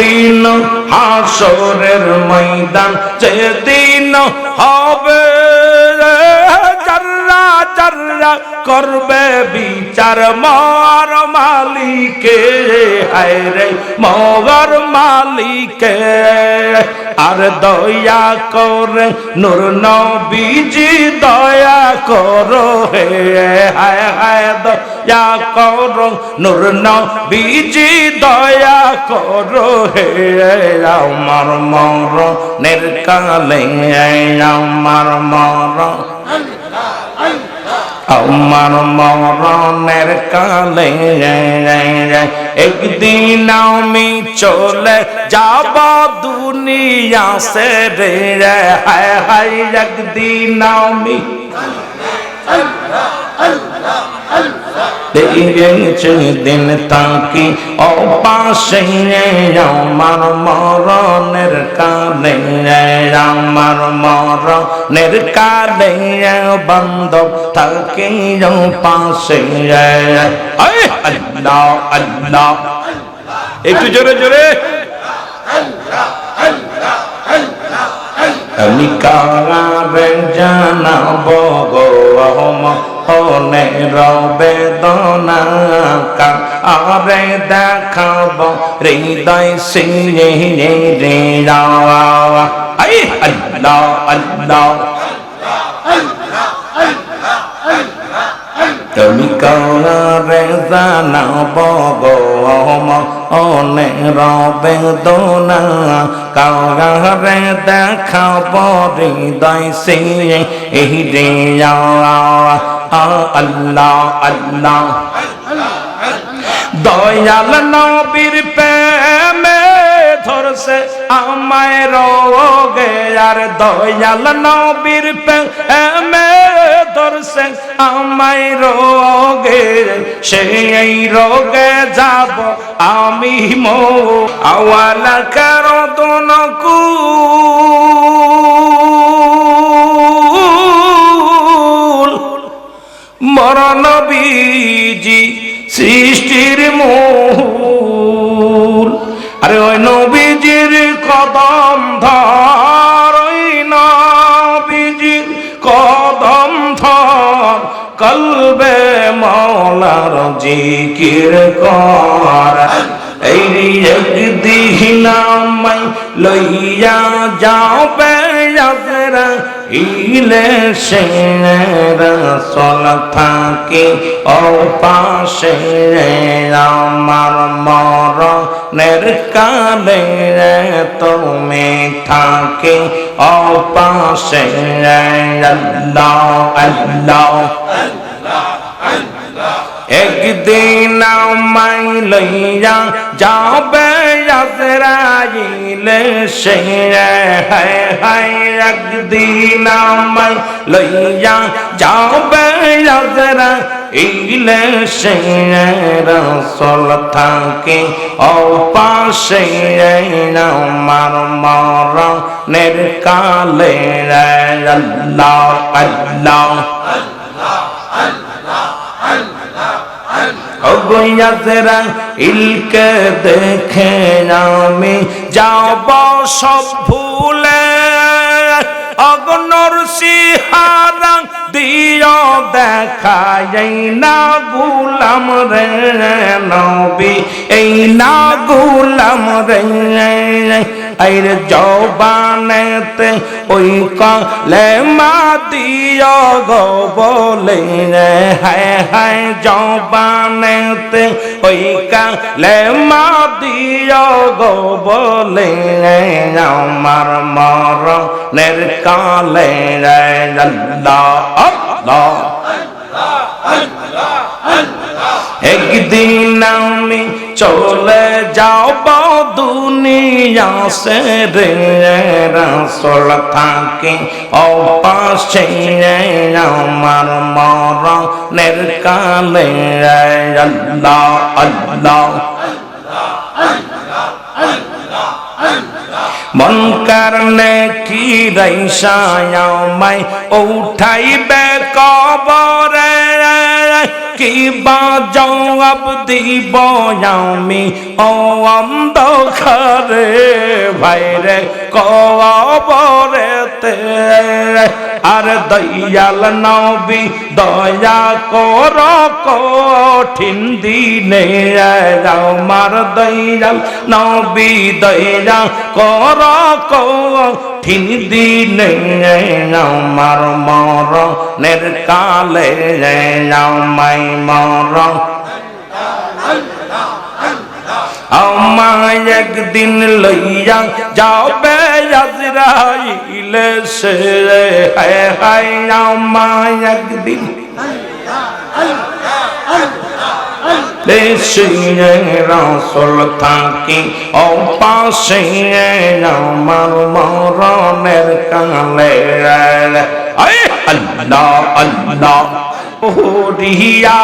কঠিন হাসরের ময়দান যেদিন হবে জাররা জাররা করবে বিচার মর মালিকে, হায় রে মগর মালিকে। আর দয়া করে নূর নবীজি, দয়া করো হে, হায় হায়। দয়া করো, নূর নবীজি, দয়া করো, হে আমার মর নির্কালে আমার মর আমার মরণের কালে একদিন আমি চলে যাব, দুনিয়া সে রে হায় হায় একদিন আমি দেখেছে দিন তাকি। অপাশে আমার মরণের কালে আমার মরণের কালে বান্ধব থাকি পাশে। আল্লাহ আল্লাহ একটু জোরে জোরে। আমি কারাবে জানাব গো হনে রবে দনা আরে দেখাব হৃদয় সিংহে রে আই, আল্লাহ আল্লাহ। তুমি কারে জানাব গো অনে রবে দোনা কারে দেখাব হৃদয় সিংহে রে আল্লাহ আল্লাহ দয়াল নবীর প্রেমে ধরছে আমায় রোগে আর দয়াল নবীর প্রেমে ধরছে আমায় রোগে সেই রোগে যাব আমি মো আওয়ালা কারদনকু মরণ নবীজি সৃষ্টির মূল। আরে ওই নবীজির কদম ধর, ওই নবীজির কদম ধর। কলবে মলার জিকির কর। এই একদিন আমায় লইয়া যাও বেয়াজরা ইলে সল থাকে ও পাশে আমার মর কালে তুমি থাকে ও পাশে আল্লাহ আল্লাহ। একদিন আমায় লইয়া যাবে আজরাইলে সে। হায় হায়, একদিন আমায় লইয়া যাবে আজরা ইলে সে। রসল থাকে ও পাশে আমার মর নের কালে। আল্লাহ আল্লাহ ইলকে দেখে আমি যাব সব ভুলে অগনর সিহারা দিও দেখা এই না গুলাম রে নবী, এই না গুলাম রে। আইর জবানেতে ওই কলে মা দিও গো বলে হায় হায় জবানেতে ওই কালে মা দিও গো বলে আমার মর নের কালে আল্লাহ আল্লাহ একদিন আমি চলে যাব দুনিয়া সে রে, রসল থাকে অপাশে আমার মর নের কালে আল্লাহ আল্লাহ। মন কারণে কি রাইসায় উঠাইবে কবরে। কি বা জবাব দিব আমি ও অন্ধকারে ভাইরে কবরেতে আর দয়াল নবী দয়া কর কঠিন দিনে আমার দয়াল নবী দয়া কর কঠিন দিনে আমার মরণের কালে আমায় মর আমায় একদিন লইয়া যাবে আজরাইল সে হায় হায় আমায় একদিন দেশে রসল থাকি ও পাশে আমার মরণের কালে আল্লাহ আল্লাহ ওরিয়া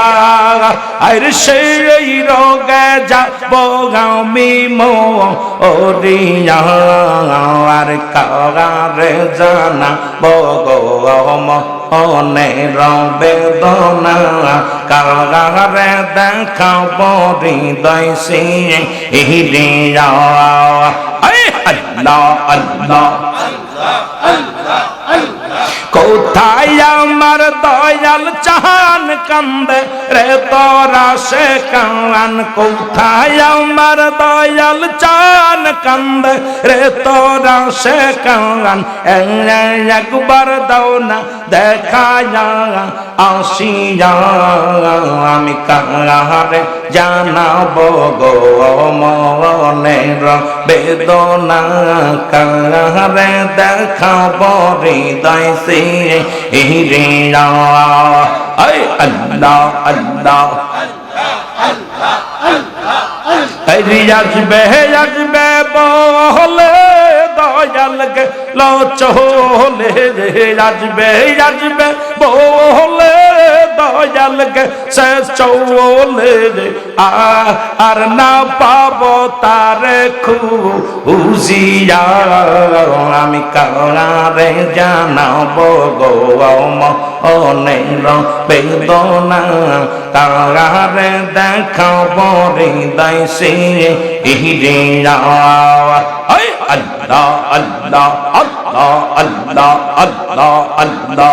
আর সেই রোগে যাব আমি মো ওরিয়া আর কারে জানা বগম অনের বেদনা কারে দেখাব হৃদয় সিং হিরিয়া আল্লাহ আল্লাহ। কোথায় আমার দয়াল চাহান কান্দে রে তোরা সে কান কোথায় আমার দয়াল চান কান্দে রে তোরা সে কান একবার দাও না, দেখা আসিয়া আমি কাহারে জানাব গো মনের বেদনা কাহারে দেখাব হৃদয় সে আসবে আসবে বলে দয়ালকে লচলে আসবে আসবে বলে দয়ালকে সে চৌলে আর না পাব তারে খুশিয়া আমি কারে জানাব গো অনেক বেদনা কারে দেখাব হৃদয় সে হিরিয়া আল্লাহ আল্লাহ আল্লাহ আল্লাহ আল্লাহ আল্লাহ